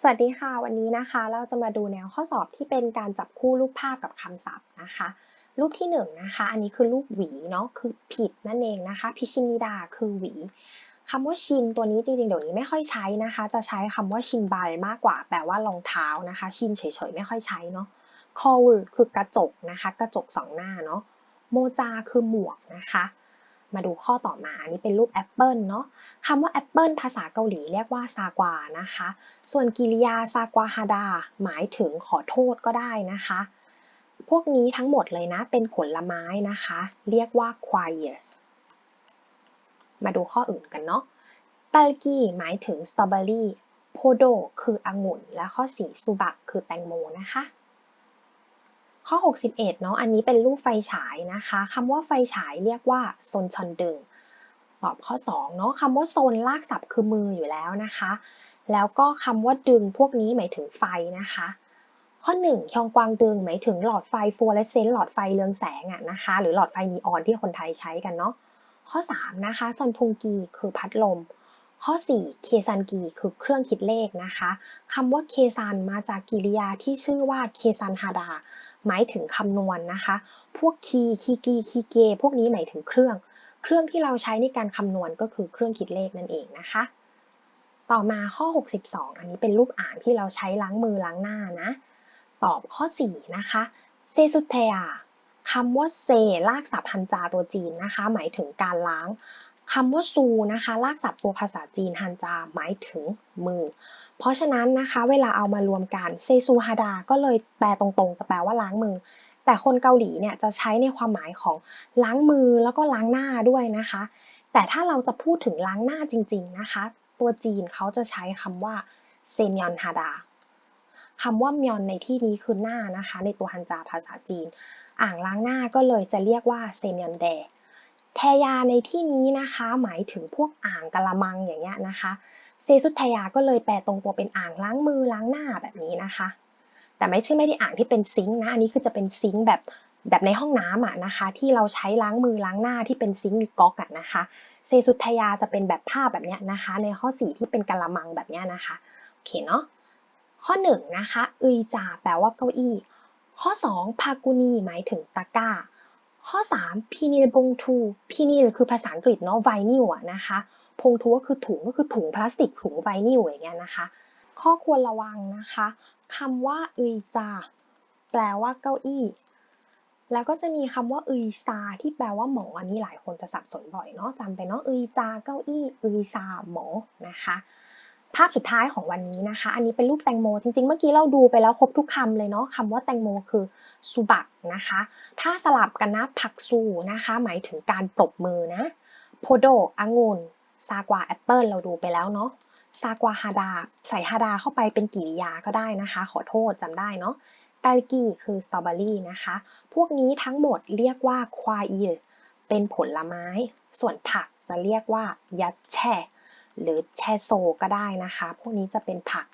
สวัสดีค่ะ วันนี้นะคะ เราจะมาดูแนวข้อสอบที่เป็นการจับคู่รูปภาพกับคำศัพท์นะคะ รูปที่1นงนะคะ อันนี้คือรูปหวีเนาะคือผิดนั่นเองนะคะ พิชินิดาคือหวีคำว่าชินตัวนี้จริงๆเดี๋ยวนี้ไม่ค่อยใช้นะคะ จะใช้คำว่าชินบายมากกว่า แปลว่ารองเท้านะคะ ชินเฉยๆไม่ค่อยใช้เนาะคอลคือกระจกนะคะ กระจกสองหน้าเนาะโมจาคือหมวกนะคะ มาดูข้อต่อมาอันนี้เป็นรูปแอปเปิลเนาะคำว่าแอปเปิลภาษาเกาหลีเรียกว่าซากวานะคะ ส่วนกิริยาซากวาฮาดา หมายถึงขอโทษก็ได้นะคะ พวกนี้ทั้งหมดเลยนะ เป็นผลไม้นะคะ เรียกว่าควายมาดูข้ออื่นกันเนาะตัลกีหมายถึงสตรอเบอรี่โพโดคือองุ่น และข้อสีซูบะคือแตงโมนะคะ ข้อ 61เนาะอันนี้เป็นรูปไฟฉายนะคะคำว่าไฟฉายเรียกว่าโซนชอนดึงตอบข้อ2เนาะคำว่าโซนลากศัพท์คือมืออยู่แล้วนะคะ แล้วก็คำว่าดึงพวกนี้หมายถึงไฟนะคะ ข้อ1ชองกวางดึงหมายถึงหลอดไฟฟลูออเรสเซนต์หลอดไฟเรืองแสงอะนะคะ หรือหลอดไฟนีออนที่คนไทยใช้กันเนาะข้อ3นะคะซอนทุงกีคือพัดลม ข้อ 4 เคซันกีคือเครื่องคิดเลขนะคะคำว่าเคซันมาจากกิริยาที่ชื่อว่าเคซันฮาดา หมายถึงคำนวณนนะคะ พวกคีคีกีคีเก พวกนี้หมายถึงเครื่อง เครื่องที่เราใช้ในการคำนวณก็คือเครื่องคิดเลขนั่นเองนะคะ ต่อมาข้อ 62 อันนี้เป็นรูปอ่านที่เราใช้ล้างมือล้างหน้านะ ตอบข้อ 4 นะคะ เซซุเทียคำว่าเซลากศัพท์ฮันจาตัวจีนนะคะ หมายถึงการล้าง คำว่าซูนะคะลากศัพท์ตัวภาษาจีนฮันจาหมายถึงมือ เพราะฉะนั้นนะคะ เวลาเอามารวมกันเซซูฮาดาก็เลยแปลตรงๆ จะแปลว่าล้างมือ แต่คนเกาหลีเนี่ยจะใช้ในความหมายของล้างมือแล้วก็ล้างหน้าด้วยนะคะ แต่ถ้าเราจะพูดถึงล้างหน้าจริง ๆนะคะ ตัวจีนเขาจะใช้คำว่าเซมยอนฮาดาคำว่ามยอนในที่นี้คือหน้านะคะ ในตัวฮันจาภาษาจีน อ่างล้างหน้าก็เลยจะเรียกว่าเซมยอนแด แทยาในที่นี้นะคะ หมายถึงพวกอ่างกะละมังอย่างเงี้ยนะคะเซซุทยาก็เลยแปลตรงตัวเป็นอ่างล้างมือล้างหน้าแบบนี้นะคะ แต่ไม่ใช่ไม่ได้อ่างที่เป็นซิงค์นะอันนี้คือจะเป็นซิงค์แบบแบบในห้องน้ำอะนะคะ ที่เราใช้ล้างมือล้างหน้าที่เป็นซิงค์มีก๊อกอะนะคะเซซุทยาจะเป็นแบบภาพแบบเนี้ยนะคะ ในข้อ4ที่เป็นกะละมังแบบเนี้ยนะคะโอเคเนาะข้อ1นนะคะอึยจาแปลว่าเก้าอี้ ข้อ2พากุนีหมายถึงตะกร้า ข้อ3พีนิลบงทูพีนิลคือภาษาอังกฤษเนาะไวนิลอะนะคะ พงทูก็คือถุงก็คือถุงพลาสติกถุงไวนิลอย่างเงี้ยนะคะ ข้อควรระวังนะคะคำว่าอึยจาแปลว่าเก้าอี้ แล้วก็จะมีคำว่าอึยซาที่แปลว่าหมออันนี้หลายคนจะสับสนบ่อยเนาะจำไปเนาะอึยจาเก้าอี้อึยซาหมอนะคะ ภาพสุดท้ายของวันนี้นะคะ อันนี้เป็นรูปแตงโม จริงๆ เมื่อกี้เราดูไปแล้วครบทุกคำเลยเนาะคำว่าแตงโมคือซูบักนะคะ ถ้าสลับกันนะผักซูนะคะ หมายถึงการปรบมือนะโพโดองุ่นซากวาแอปเปิลเราดูไปแล้วเนาะซากวาฮาดา ใส่ฮาดาเข้าไปเป็นกิริยาก็ได้นะคะ ขอโทษจำได้เนาะตาลกีคือสตรอเบอรี่นะคะ พวกนี้ทั้งหมดเรียกว่าควายเป็นผลไม้ ส่วนผักจะเรียกว่ายัดแช่ หรือแชโซก็ได้นะคะ พวกนี้จะเป็นผัก